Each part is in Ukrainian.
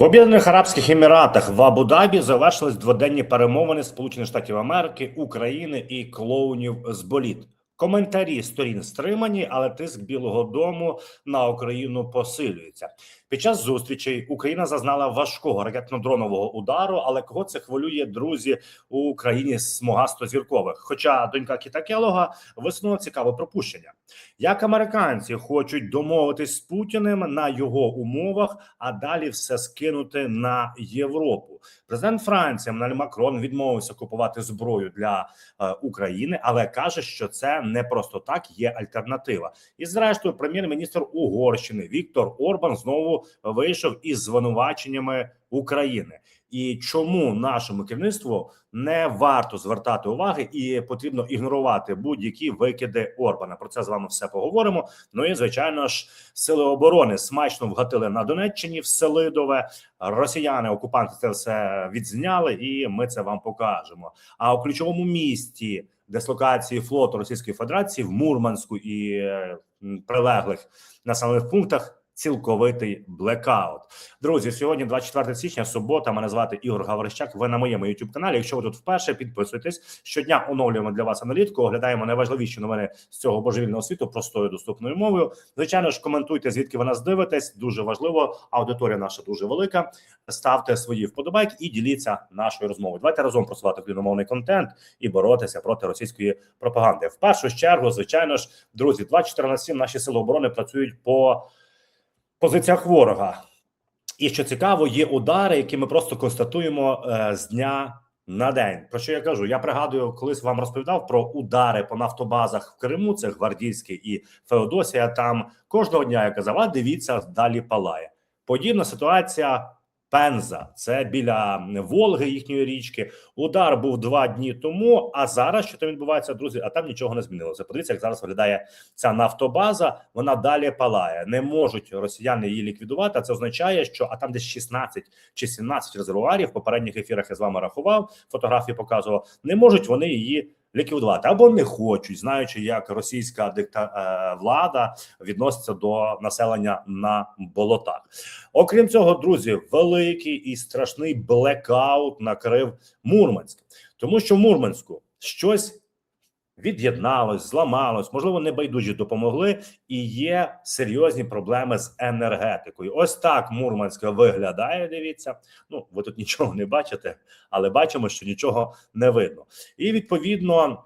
В Об'єднаних Арабських Еміратах в Абу-Дабі завершились дводенні перемовини Сполучених Штатів Америки, України і клоунів з боліт. Коментарі сторін стримані, але тиск Білого Дому на Україну посилюється. Під час зустрічей Україна зазнала важкого ракетно-дронового удару. Але кого це хвилює друзі у Україні смугасто-зіркових? Хоча донька Кіта Келога висунула цікаве пропущення. Як американці хочуть домовитись з Путіним на його умовах, а далі все скинути на Європу. Президент Франції Еммануель Макрон відмовився купувати зброю для е, України, але каже, що це не просто так є альтернатива. І зрештою, прем'єр-міністр Угорщини Віктор Орбан знову вийшов із звинуваченнями України. І чому нашому керівництву не варто звертати уваги і потрібно ігнорувати будь-які викиди Орбана? Про це з вами все поговоримо. Ну і звичайно ж, сили оборони смачно вгатили на Донеччині в Селидове. Росіяни окупанти це все відзняли, і ми це вам покажемо. А у ключовому місті дислокації флоту Російської Федерації в Мурманську і е, прилеглих населених пунктах. Цілковитий блекаут, друзі. Сьогодні 24 січня, субота. Мене звати Ігор Гаврищак. Ви на моєму youtube каналі. Якщо ви тут вперше підписуйтесь, щодня оновлюємо для вас аналітику. Оглядаємо найважливіші новини з цього божевільного світу простою доступною мовою. Звичайно ж, коментуйте звідки ви нас дивитесь. Дуже важливо. Аудиторія наша дуже велика. Ставте свої вподобайки і діліться нашою розмовою. Давайте разом просувати україномовний контент і боротися проти російської пропаганди. В першу чергу, звичайно ж, друзі, 24 на 7 наші сили оборони працюють по позиціях ворога. І що цікаво, є удари, які ми просто констатуємо е, з дня на день. Про що я кажу? Я пригадую, колись вам розповідав про удари по нафтобазах в Криму. Це Гвардійський і Феодосія. Там кожного дня я казав, а дивіться, далі палає. Подібна ситуація. Пенза, це біля Волги, їхньої річки. Удар був два дні тому. А зараз що там відбувається, друзі? А там нічого не змінилося. Подивіться, як зараз виглядає ця нафтобаза. Вона далі палає. Не можуть росіяни її ліквідувати. А це означає, що а там десь 16 чи 17 резервуарів. В попередніх ефірах я з вами рахував. Фотографії показував. Не можуть вони її ліквідувати або не хочуть, знаючи, як російська дикта е, влада відноситься до населення на болотах. Окрім цього, друзі, великий і страшний блекаут накрив Мурманськ, тому що в Мурманську щось від'єдналось, зламалось, можливо, небайдужі допомогли, і є серйозні проблеми з енергетикою. Ось так Мурманська виглядає. Дивіться, ну ви тут нічого не бачите, але бачимо, що нічого не видно. І відповідно.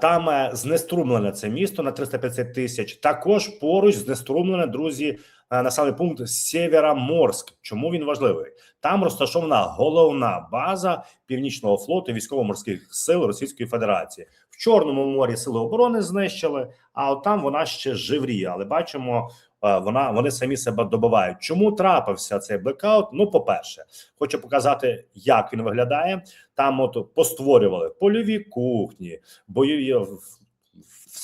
Там е, знеструмлене це місто на 350 тисяч. Також поруч знеструмлене, друзі, населений пункт Сєвєроморськ. Чому він важливий? Там розташована головна база Північного флоту військово-морських сил Російської Федерації. В Чорному морі сили оборони знищили, а от там вона ще живріє. Але бачимо, е, вона вони самі себе добивають. Чому трапився цей блекаут? Ну, по-перше, хочу показати, як він виглядає. Там от постворювали польові кухні, бойові.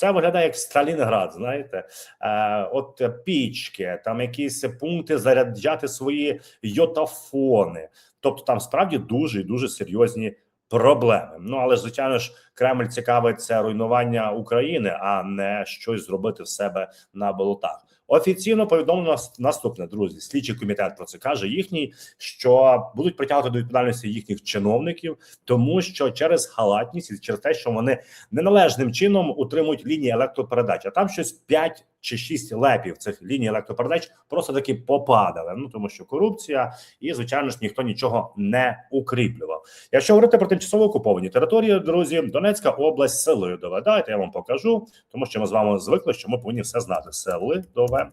Все виглядає як Сталінград, знаєте, е, от пічки, там якісь пункти заряджати свої йотафони. Тобто там справді дуже і дуже серйозні проблеми. Ну але звичайно ж Кремль цікавиться руйнування України, а не щось зробити в себе на болотах. Офіційно повідомлено наступне, друзі. Слідчий комітет про це каже їхній, що будуть притягувати до відповідальності їхніх чиновників, тому що через халатність і через те, що вони неналежним чином утримують лінії електропередач. А там щось 5 чи 6 лепів цих ліній електропередач просто таки попадали. Ну тому що корупція, і звичайно ж ніхто нічого не укріплював. Якщо говорити про тимчасово окуповані території, друзі, Донецька область, Селидове. Давайте я вам покажу, тому що ми з вами звикли, що ми повинні все знати. Селидове.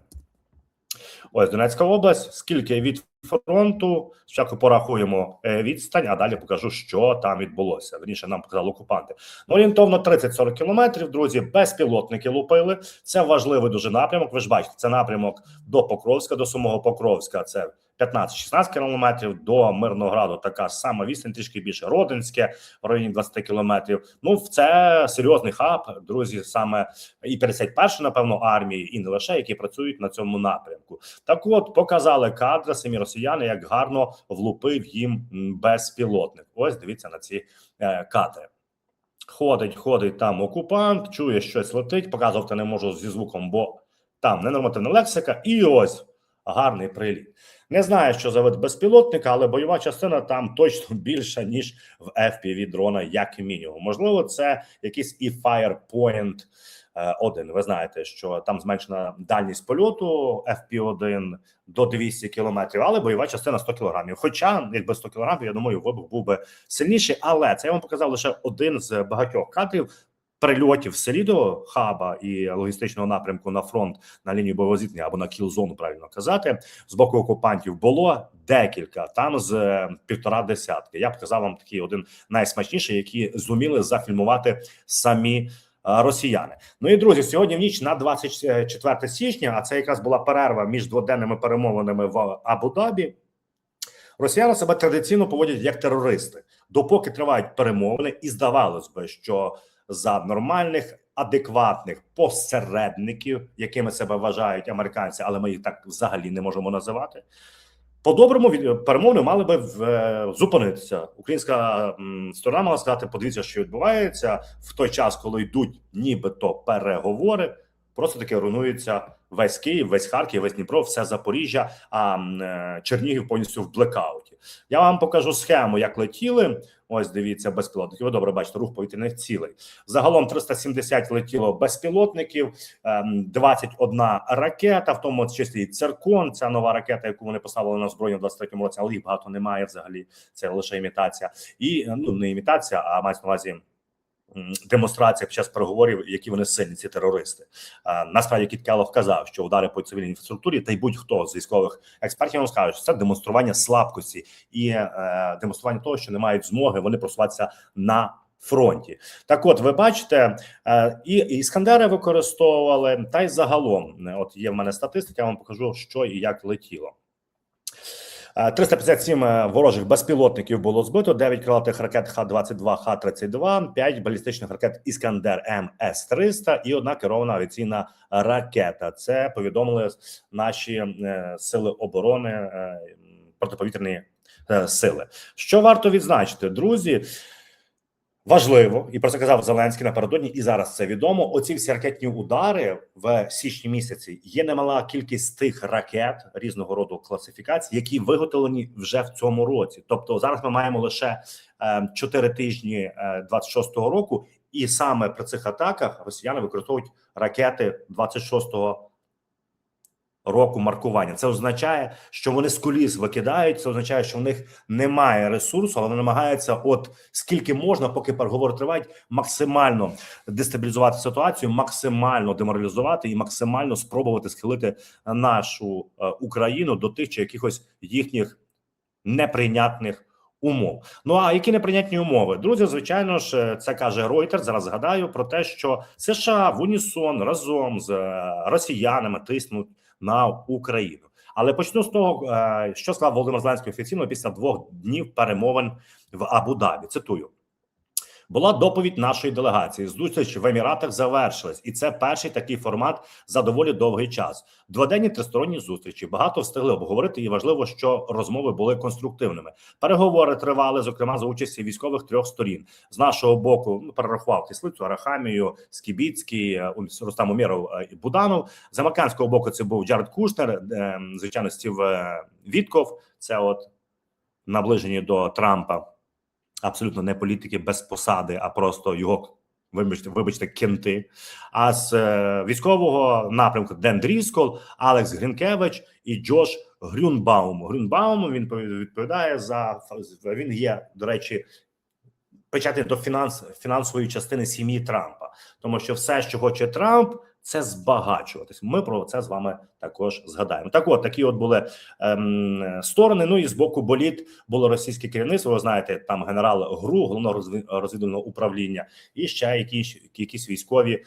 Ось Донецька область. Скільки від фронту? Спочатку порахуємо е, відстань, а далі покажу, що там відбулося. Верніше нам показали окупанти. Ну, орієнтовно 30-40 кілометрів. Друзі, безпілотники лупили. Це важливий дуже напрямок. Ви ж бачите, це напрямок до Покровська, до самого Покровська. Це 15-16 кілометрів до Мирнограду. Така ж сама відстань, трішки більше Родинське в районі 20 кілометрів. Ну це серйозний хаб, друзі. Саме і 51 напевно армії, і не лише які працюють на цьому напрямку. Так, от показали кадри самі росіяни, як гарно влупив їм безпілотник. Ось дивіться на ці е, кадри. Ходить, ходить там окупант, чує щось летить. Показувати не можу зі звуком, бо там ненормативна лексика, і ось гарний приліт. Не знаю, що за вид безпілотника, але бойова частина там точно більша ніж в FPV дрона, як мінімум. Можливо, це якийсь і Firepoint е, 1. Ви знаєте, що там зменшена дальність польоту FP1 до 200 кілометрів, але бойова частина 100 кілограмів. Хоча, якби 100 кілограмів, я думаю, вибух був би сильніший. Але це я вам показав лише один з багатьох кадрів. Прильотів Селідо, хаба і логістичного напрямку на фронт на лінію бойового зіткнення або на кіл-зону, правильно казати, з боку окупантів було декілька, там з е, півтора десятки. Я показав вам такий один найсмачніший, які зуміли зафільмувати самі е, росіяни. Ну і друзі, сьогодні в ніч на 24 січня, а це якраз була перерва між дводенними перемовинами в Абу-Дабі. Росіяни себе традиційно поводять як терористи, допоки тривають перемовини, і здавалось би, що за нормальних, адекватних посередників, якими себе вважають американці, але ми їх так взагалі не можемо називати. По-доброму перемовини мали би в- е, зупинитися. Українська сторона мала сказати: подивіться, що відбувається в той час, коли йдуть нібито переговори. Просто таки руйнується весь Київ, весь Харків, весь Дніпро, все Запоріжжя, а е, Чернігів повністю в блекауті. Я вам покажу схему, як летіли. Ось дивіться, безпілотники. Ви добре бачите рух повітряних цілей. Загалом 370 летіло безпілотників, ем, 21 ракета, в тому числі і циркон. Ця нова ракета, яку вони поставили на зброю в 23-му році, але їх багато немає взагалі. Це лише імітація, і ну не імітація, а мається на увазі. М, Демонстрація під час переговорів, які вони сильні, ці терористи. Насправді Кіт Келлог казав, що удари по цивільній інфраструктурі, та й будь-хто з військових експертів вам скаже, що це демонстрування слабкості і е, демонстрування того, що не мають змоги вони просуватися на фронті. Так, от ви бачите, е, і іскандери використовували, та й загалом, от є в мене статистика, я вам покажу, що і як летіло. Е, 357 е, ворожих безпілотників було збито, 9 крилатих ракет Х-22, Х-32, 5 балістичних ракет Іскандер МС-300 і одна керована авіаційна ракета. Це повідомили наші е, сили оборони, протиповітряної е, сили. Що варто відзначити, друзі? Важливо, і про це казав Зеленський напередодні, і зараз це відомо. Оці всі ракетні удари в січні місяці є немала кількість тих ракет різного роду класифікацій, які виготовлені вже в цьому році. Тобто зараз ми маємо лише е, 4 тижні е, 26-го року, і саме при цих атаках росіяни використовують ракети 26-го року маркування. Це означає, що вони з коліс викидають. Це означає, що в них немає ресурсу, але вони намагаються, от скільки можна, поки переговори тривають, максимально дестабілізувати ситуацію, максимально деморалізувати і максимально спробувати схилити нашу е, Україну до тих чи якихось їхніх неприйнятних. Умов, ну а які неприйнятні умови, друзі? Звичайно ж, е, це каже Reuters, Зараз згадаю про те, що США в унісон разом з е, росіянами тиснуть на Україну. Але почну з того, е, що сказав Володимир Зеленський офіційно після двох днів перемовин в Абу-Дабі. Цитую. Була доповідь нашої делегації. Зустріч в Еміратах завершилась, і це перший такий формат за доволі довгий час. Дводенні тристоронні зустрічі багато встигли обговорити, і важливо, що розмови були конструктивними. Переговори тривали, зокрема за участі військових трьох сторін. З нашого боку ну, перерахував кислицю, Арахамію, Скібіцький, е, Рустам Умєров е, і Буданов. З американського боку це був Джаред Кушнер, е, звичайно, Стів Вітков. Це от наближені до Трампа абсолютно не політики без посади, а просто його вибачте, вибачте, кенти. А з е, військового напрямку Ден Дріскол, Алекс Грінкевич і Джош Грюнбаум. Грюнбаум він пові- відповідає за він є, до речі, причетний до фінанс фінансової частини сім'ї Трампа, тому що все, що хоче Трамп. Це збагачуватись. Ми про це з вами також згадаємо. Так, от такі от були ем, сторони. Ну і з боку боліт було російське керівництво. Ви знаєте, там генерал ГРУ, головного розві- розвідувального управління, і ще якісь якісь військові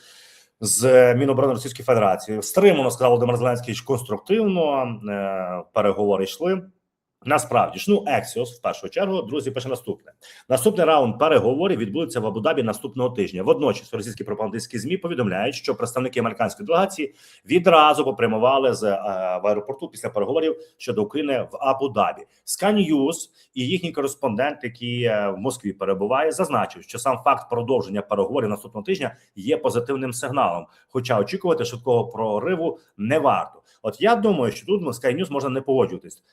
з Міноборони Російської Федерації. Стримано сказав Володимир Зеленський конструктивно. Е, переговори йшли. Насправді ж, ну Ексіос в першу чергу, друзі, пише наступне: наступний раунд переговорів відбудеться в Абу-Дабі наступного тижня. Водночас російські пропагандистські змі повідомляють, що представники американської делегації відразу попрямували з е, в аеропорту після переговорів щодо України в Абу-Дабі. Sky і їхній кореспондент, який е, в Москві перебуває, зазначив, що сам факт продовження переговорів наступного тижня є позитивним сигналом. Хоча очікувати швидкого прориву не варто. От я думаю, що тут Sky News можна не погоджуватись.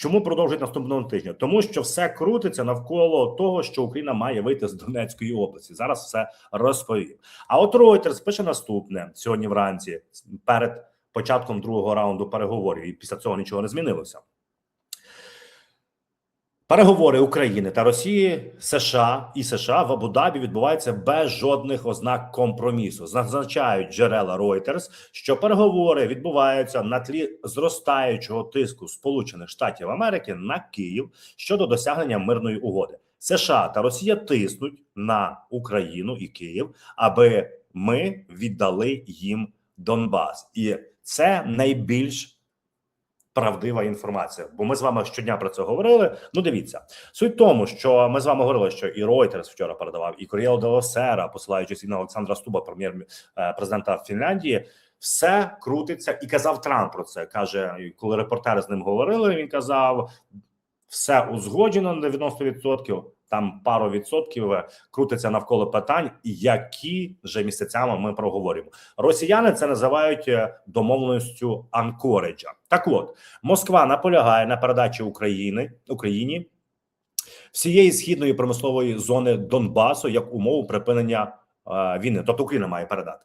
Чому продовжують наступного тижня? Тому що все крутиться навколо того, що Україна має вийти з Донецької області. Зараз все розповім. А от Reuters пише наступне сьогодні вранці, перед початком другого раунду переговорів, і після цього нічого не змінилося. Переговори України та Росії, США і США в Абу-Дабі відбуваються без жодних ознак компромісу. Зазначають джерела Reuters, що переговори відбуваються на тлі зростаючого тиску Сполучених Штатів Америки на Київ щодо досягнення мирної угоди. США та Росія тиснуть на Україну і Київ, аби ми віддали їм Донбас, і це найбільш правдива інформація, бо ми з вами щодня про це говорили. Ну, дивіться, суть тому, що ми з вами говорили, що і Reuters вчора передавав, і Corriere Делосера, посилаючись і на Олександра Стуба, прем'єр е, президента Фінляндії. Все крутиться, і казав Трамп про це. каже, коли репортери з ним говорили. Він казав, все узгоджено на 90%, Там пару відсотків е, крутиться навколо питань, які вже місяцями ми проговорюємо. Росіяни це називають е, домовленістю Анкориджа. Так, от Москва наполягає на передачі України Україні всієї східної промислової зони Донбасу як умову припинення е, війни. Тобто Україна має передати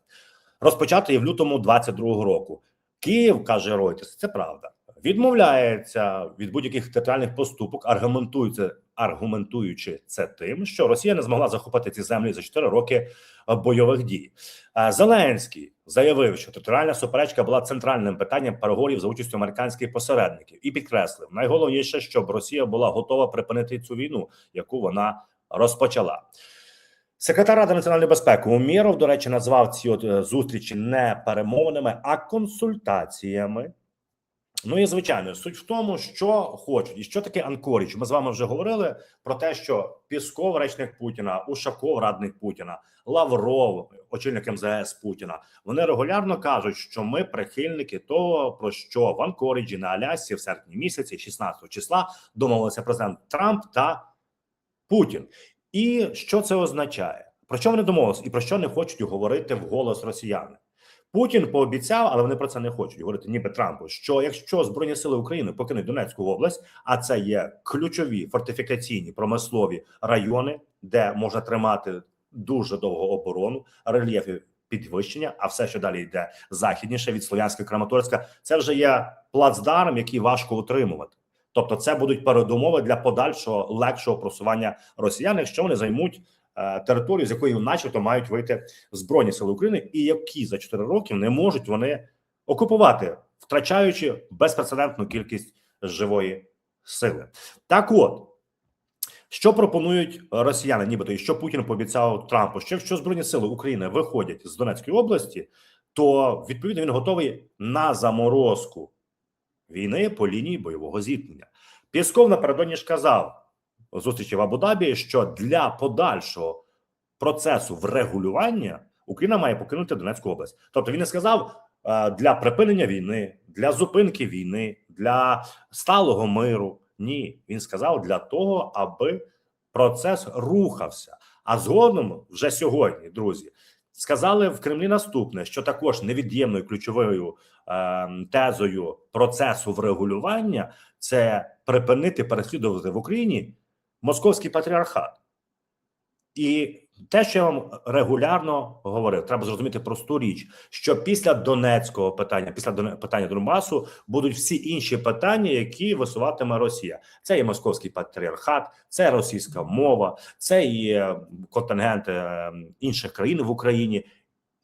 розпочати в лютому 22-го року. Київ каже Reuters, це правда. Відмовляється від будь-яких територіальних поступок, аргументується, аргументуючи це тим, що Росія не змогла захопити ці землі за 4 роки бойових дій. Е, Зеленський заявив, що територіальна суперечка була центральним питанням переговорів за участю американських посередників, і підкреслив найголовніше, щоб Росія була готова припинити цю війну, яку вона розпочала. Секретар Ради національної безпеки Уміров, до речі, назвав ці от е, зустрічі не перемовинами, а консультаціями. Ну і звичайно, суть в тому, що хочуть, і що таке Анкоріч. Ми з вами вже говорили про те, що Пісков, речник Путіна, Ушаков, радник Путіна, Лавров, очільник МЗС Путіна. Вони регулярно кажуть, що ми прихильники того, про що в Анкоріджі на Алясі в серпні місяці, 16 числа, домовилися президент Трамп та Путін. І що це означає? Про що вони домовилися, і про що не хочуть говорити вголос росіяни? Путін пообіцяв, але вони про це не хочуть говорити, ніби Трампу. Що якщо збройні сили України покинуть Донецьку область, а це є ключові фортифікаційні промислові райони, де можна тримати дуже довго оборону, рельєфи підвищення, а все, що далі йде західніше від Слов'янська Краматорська, це вже є плацдарм, який важко утримувати. Тобто, це будуть передумови для подальшого легшого просування росіян, якщо вони займуть територію, з якої, начебто, мають вийти збройні сили України, і які за 4 роки не можуть вони окупувати, втрачаючи безпрецедентну кількість живої сили. Так, от що пропонують росіяни, нібито і що Путін пообіцяв Трампу, що якщо збройні сили України виходять з Донецької області, то відповідно він готовий на заморозку війни по лінії бойового зіткнення. Пісков напередодні ж казав зустрічі в Абу-Дабі, що для подальшого процесу врегулювання Україна має покинути Донецьку область. Тобто він не сказав е, для припинення війни, для зупинки війни, для сталого миру. Ні, він сказав для того, аби процес рухався. А згодом вже сьогодні, друзі, сказали в Кремлі наступне: що також невід'ємною ключовою е, тезою процесу врегулювання це припинити переслідувати в Україні московський патріархат. І те, що я вам регулярно говорив, треба зрозуміти просту річ, що після Донецького питання, після питання Донбасу, будуть всі інші питання, які висуватиме Росія. Це і московський патріархат, це російська мова, це і е, контингенти е, інших країн в Україні.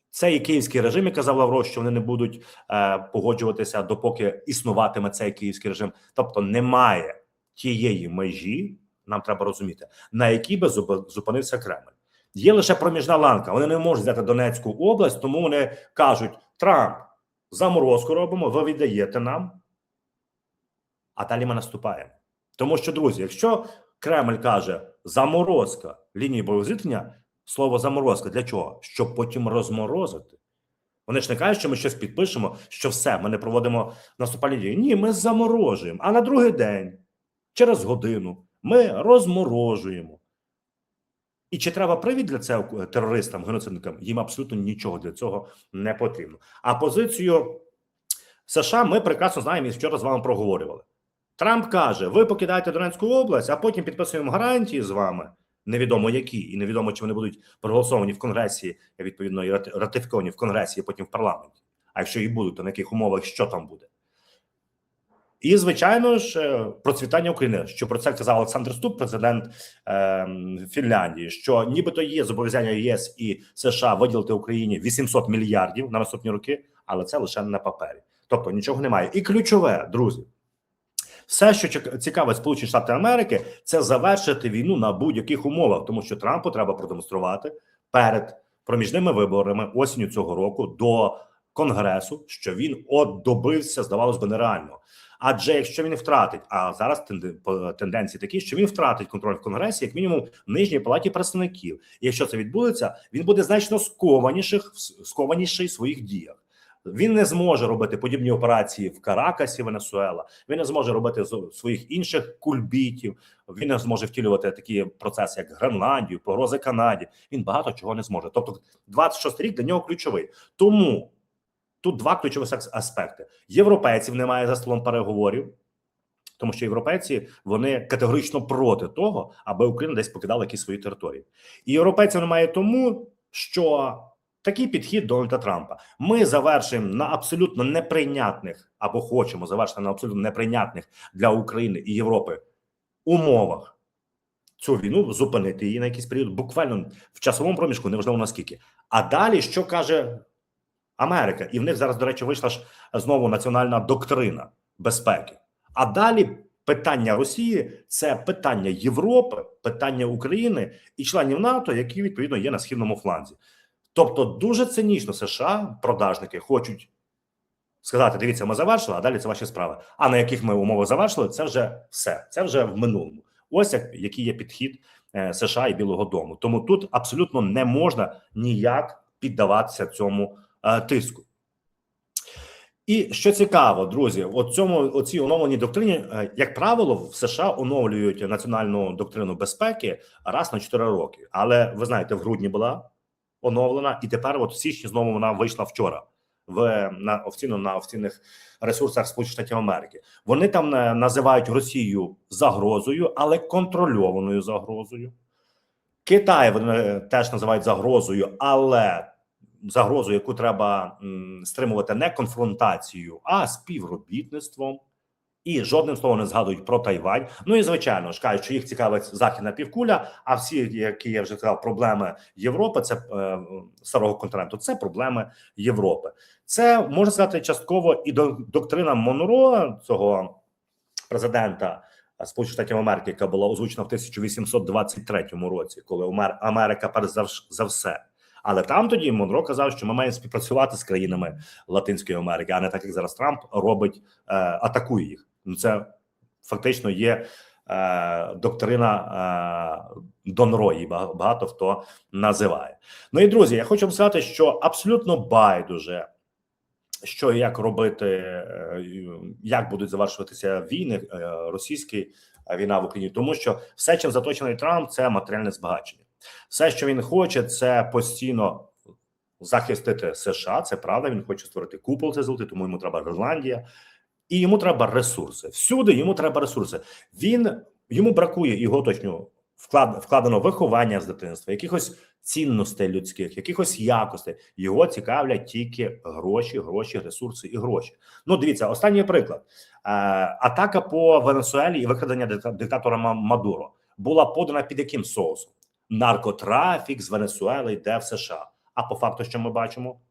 Це і київський режим, який казав Лавров, що вони не будуть е, погоджуватися, допоки існуватиме цей київський режим. Тобто немає тієї межі, нам треба розуміти, на якій би зупинився Кремль. Є лише проміжна ланка. Вони не можуть взяти Донецьку область, тому вони кажуть: Трамп, заморозку робимо, ви віддаєте нам, а далі ми наступаємо. Тому що, друзі, якщо Кремль каже заморозка лінії бойового зіткнення, слово заморозка для чого? Щоб потім розморозити. Вони ж не кажуть, що ми щось підпишемо, що все, ми не проводимо наступальні дії. Ні, ми заморожуємо. А на другий день, через годину, ми розморожуємо. І чи треба привід для цього терористам, геноцидникам? Їм абсолютно нічого для цього не потрібно. А позицію США ми прекрасно знаємо і вчора з вами проговорювали. Трамп каже: ви покидаєте Донецьку область, а потім підписуємо гарантії з вами. Невідомо які, і невідомо, чи вони будуть проголосовані в Конгресі, відповідно, і ратифіковані в Конгресі, і потім в парламенті. А якщо і будуть, то на яких умовах що там буде? І, звичайно ж, е, процвітання України, що про це казав Олександр Ступ, президент е, Фінляндії, що нібито є зобов'язання ЄС і США виділити Україні 800 мільярдів на наступні роки, але це лише на папері. Тобто нічого немає. І ключове, друзі, все, що цікавить Сполучені Штати Америки, це завершити війну на будь-яких умовах, тому що Трампу треба продемонструвати перед проміжними виборами осінню цього року до Конгресу, що він от добився, здавалось би, нереально. Адже якщо він втратить, а зараз тенденції такі, що він втратить контроль в Конгресі, як мінімум в нижній палаті представників. І якщо це відбудеться, він буде значно скованіших скованіший в своїх діях. Він не зможе робити подібні операції в Каракасі, Венесуела. Він не зможе робити своїх інших кульбітів. Він не зможе втілювати такі процеси, як Гренландію, погрози Канаді. Він багато чого не зможе. Тобто, 26 рік для нього ключовий. Тому тут два ключові ас- аспекти: європейців немає за столом переговорів. Тому що європейці вони категорично проти того, аби Україна десь покидала якісь свої території, і європейців немає тому, що такий підхід Дональда Трампа. Ми завершуємо на абсолютно неприйнятних або хочемо завершити на абсолютно неприйнятних для України і Європи умовах цю війну, зупинити її на якийсь період, буквально в часовому проміжку, неважливо наскільки. А далі що каже Америка? І в них зараз, до речі, вийшла ж знову національна доктрина безпеки. А далі питання Росії це питання Європи, питання України і членів НАТО, які відповідно є на східному фланзі. Тобто, дуже цинічно США, продажники, хочуть сказати: дивіться, ми завершили, а далі це ваші справи. А на яких ми умовах завершили, це вже все. Це вже в минулому. Ось як який є підхід е, США і Білого Дому. Тому тут абсолютно не можна ніяк піддаватися цьому тиску. І що цікаво, друзі, от цьому оцій оновленій доктрині, е, як правило, в США оновлюють національну доктрину безпеки раз на 4 роки. Але ви знаєте, в грудні була оновлена, і тепер, от в січні, знову вона вийшла вчора в на офіційно на офіційних ресурсах Сполучених Штатів Америки. Вони там е, називають Росію загрозою, але контрольованою загрозою. Китай вони е, теж називають загрозою, але загрозу, яку треба стримувати не конфронтацією, а співробітництвом. І жодним словом не згадують про Тайвань. Ну і звичайно ж кажуть, що їх цікавить західна півкуля. А всі, які я вже сказав, проблеми Європи, це е, старого континенту, це проблеми Європи. Це можна сказати частково і до доктрина Монро цього президента Сполучених Штатів Америки, яка була озвучена в 1823 році, коли Амер- Америка перш за все. Але там тоді Монро казав, що ми маємо співпрацювати з країнами Латинської Америки, а не так як зараз Трамп робить, е, атакує їх. Ну це фактично є е, доктрина е, Донро, її багато хто називає. Ну і друзі, я хочу вам сказати, що абсолютно байдуже. Що і як робити, е, як будуть завершуватися війни е, російські е, війна в Україні, тому що все, чим заточений Трамп, це матеріальне збагачення. Все, що він хоче, це постійно захистити США. Це правда. Він хоче створити купол це золотий, тому йому треба Гренландія, і йому треба ресурси. Всюди йому треба ресурси. Він йому бракує його точню вклад вкладено виховання з дитинства, якихось цінностей людських, якихось якостей. Його цікавлять тільки гроші, гроші, ресурси і гроші. Ну, дивіться, останній приклад: Е, атака по Венесуелі і викрадення диктатора Ма- Мадуро була подана під яким соусом? Наркотрафік з Венесуели йде в США. А по факту, що ми бачимо?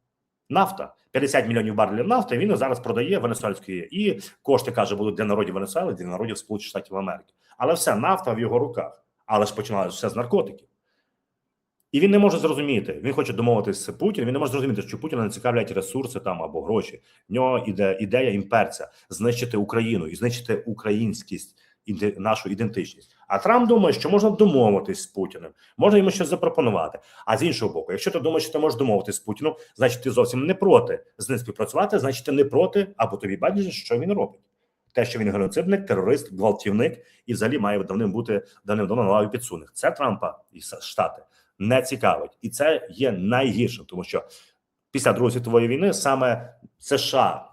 Нафта 50 мільйонів барелів нафти. Він зараз продає венесуельської і кошти каже, будуть для народів Венесуели, для народів Сполучених Штатів Америки. Але все нафта в його руках. Але ж починалося все з наркотиків. І він не може зрозуміти. Він хоче домовитися з Путіним. Він не може зрозуміти, що Путіна не цікавлять ресурси там або гроші. В нього іде ідея імперця знищити Україну і знищити українськість нашу ідентичність. А Трамп думає, що можна домовитись з Путіним, можна йому щось запропонувати. А з іншого боку, якщо ти думаєш, що ти можеш домовитись з Путіним, значить ти зовсім не проти з ним співпрацювати, значить ти не проти, або тобі байдуже, що він робить. Те, що він геноцидник, терорист, гвалтівник і взагалі має давним бути давним-давно на лаві підсуних. Це Трампа і Штати не цікавить, і це є найгіршим, тому що після Другої світової війни саме США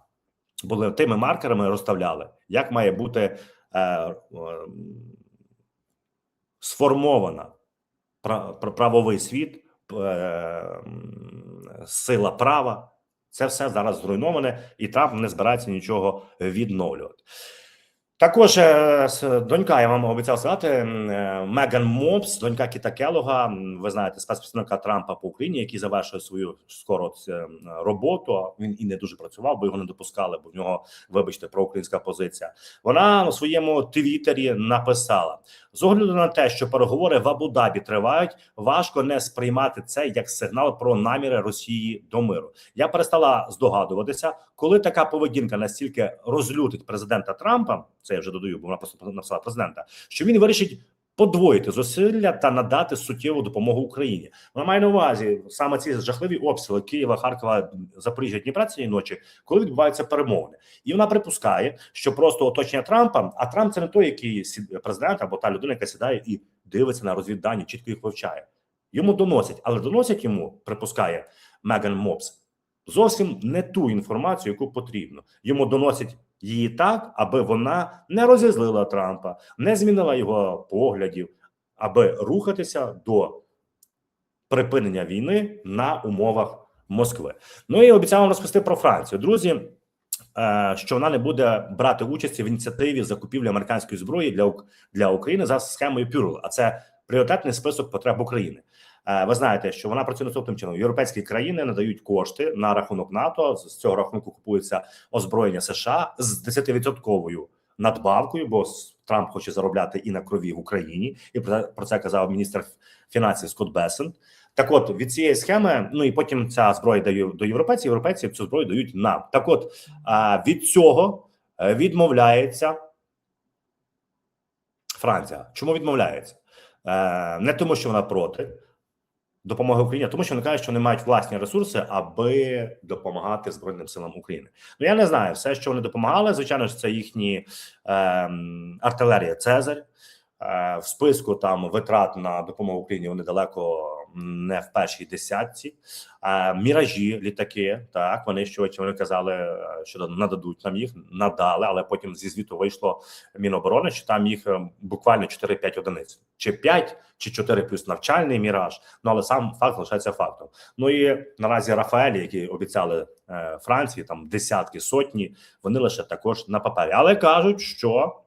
були тими маркерами, розставляли, як має бути е, е, сформована пра- пра- правовий світ, е, сила права. Це все зараз зруйноване, і Трамп не збирається нічого відновлювати. Також е, донька, я вам обіцяв сказати, е, Меган Мопс, донька Кіта Келога, ви знаєте, спецпредставника Трампа по Україні, який завершує свою скоро роботу. Він і не дуже працював, бо його не допускали, бо в нього, вибачте, проукраїнська позиція. Вона у своєму твіттері написала: з огляду на те, що переговори в Абу-Дабі тривають, важко не сприймати це як сигнал про наміри Росії до миру. Я перестала здогадуватися, коли така поведінка настільки розлютить президента Трампа. Це я вже додаю, бо вона просто написала президента, що він вирішить подвоїти зусилля та надати суттєву допомогу Україні. Вона має на увазі саме ці жахливі обстріли Києва, Харкова, Запоріжжя, Дніпра цієї ночі, коли відбуваються перемовини, і вона припускає, що просто оточення Трампа, а Трамп це не той, який сід- президент або та людина, яка сідає і дивиться на розвіддані, чітко їх вивчає. Йому доносять, але доносять йому, припускає Меган Мопс, зовсім не ту інформацію, яку потрібно. Йому доносять її так, аби вона не розізлила Трампа, не змінила його поглядів, аби рухатися до припинення війни на умовах Москви. Ну і обіцяв вам розповісти про Францію. Друзі, е, що вона не буде брати участі в ініціативі закупівлі американської зброї для для України за схемою Пюрл, а це пріоритетний список потреб України. Е, Ви знаєте, що вона працює наступним чином. Європейські країни надають кошти на рахунок НАТО. З цього рахунку купується озброєння США з 10-відсотковою надбавкою, бо Трамп хоче заробляти і на крові в Україні, і про це, казав міністр фінансів Скотт Бесен. Так, от від цієї схеми, ну і потім ця зброя дає до європейців. Європейці цю зброю дають нам. Так, от від цього е, відмовляється Франція. Чому відмовляється? Е, Не тому, що вона проти допомоги Україні, а тому що вони кажуть, що вони мають власні ресурси, аби допомагати Збройним силам України. Ну я не знаю, все, що вони допомагали, звичайно ж, це їхні ем, артилерія Цезарь. Е, в списку там витрат на допомогу Україні вони далеко не в першій десятці. Е, міражі, літаки, так вони що вони казали, е, що нададуть нам їх, надали, але потім зі звіту вийшло Міноборони, що там їх е, буквально 4-5 одиниць, чи 5, чи 4 плюс навчальний міраж. Ну але сам факт залишається фактом. Ну і наразі Рафаелі, які обіцяли е, Франції, там десятки, сотні, вони лише також на папері, але кажуть, що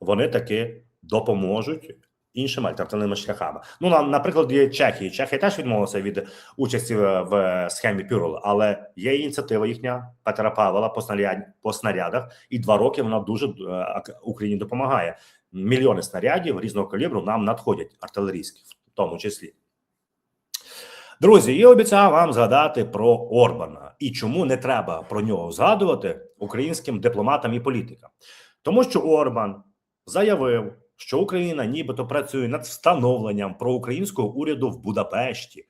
вони таки допоможуть іншим альтернативними шляхами. Ну на наприклад, є Чехії. Чехія теж відмовилася від участі в, схемі Пюрл, але є ініціатива їхня Петра Павла по снаряд по снарядах, і два роки вона дуже е, Україні допомагає. Мільйони снарядів різного калібру нам надходять артилерійські, в тому числі. Друзі, я обіцяв вам згадати про Орбана і чому не треба про нього згадувати українським дипломатам і політикам, тому що Орбан заявив, що Україна нібито працює над встановленням проукраїнського уряду в Будапешті.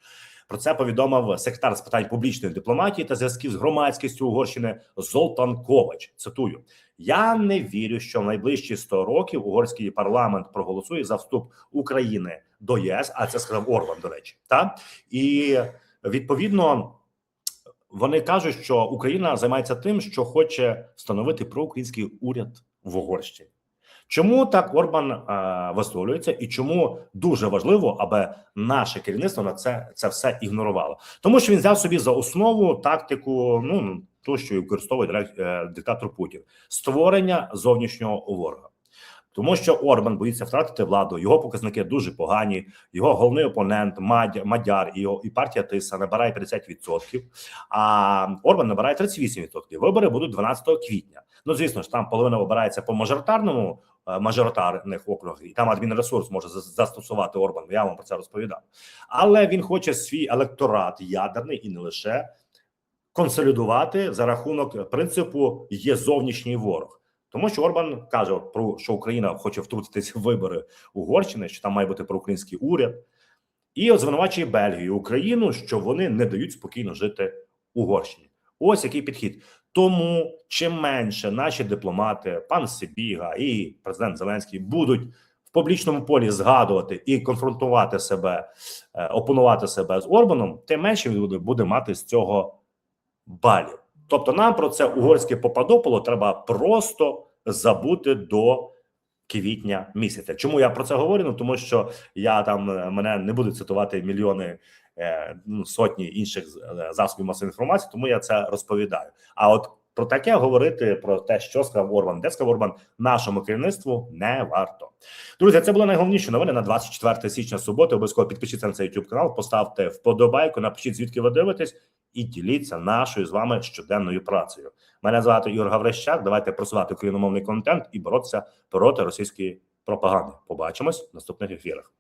Про це повідомив секретар з питань публічної дипломатії та зв'язків з громадськістю Угорщини Золтан Ковач. Цитую: я не вірю, що в найближчі 100 років угорський парламент проголосує за вступ України до ЄС. А це сказав Орбан, до речі, та і відповідно. Вони кажуть, що Україна займається тим, що хоче встановити проукраїнський уряд в Угорщині. Чому так Орбан е, висловлюється, і чому дуже важливо, аби наше керівництво на це це все ігнорувало? Тому що він взяв собі за основу тактику, ну ту, що використовує е, диктатор Путін, створення зовнішнього ворога. Тому що Орбан боїться втратити владу, його показники дуже погані. Його головний опонент Мадя- Мадяр і його і партія Тиса набирає 50%, а Орбан набирає 38%. Вибори будуть 12 квітня. Ну звісно ж, там половина обирається по мажоритарному мажоритарних округах, і там адмінресурс може застосувати Орбан. Я вам про це розповідав. Але він хоче свій електорат ядерний і не лише консолідувати за рахунок принципу є зовнішній ворог. Тому що Орбан каже, про що Україна хоче втрутитися в вибори Угорщини, що там має бути проукраїнський уряд, і от звинувачує Бельгію Україну, що вони не дають спокійно жити Угорщині. Ось який підхід. Тому чим менше наші дипломати, пан Сибіга і президент Зеленський будуть в публічному полі згадувати і конфронтувати себе, е, опонувати себе з Орбаном, тим менше він буде, мати з цього балів. Тобто, нам про це угорське попадополо треба просто забути до квітня місяця. Чому я про це говорю? Ну тому що я там е, мене не буду цитувати мільйони сотні інших е, засобів масової інформації, тому я це розповідаю. А от про таке говорити про те, що сказав Орбан, де сказав Орбан, нашому керівництву не варто. Друзі, це були найголовніші новини на 24 січня суботи. Обов'язково підпишіться на цей YouTube канал, поставте вподобайку, напишіть звідки ви дивитесь, і діліться нашою з вами щоденною працею. Мене звати Ігор Гаврищак. Давайте просувати україномовний контент і боротися проти російської пропаганди. Побачимось в наступних ефірах.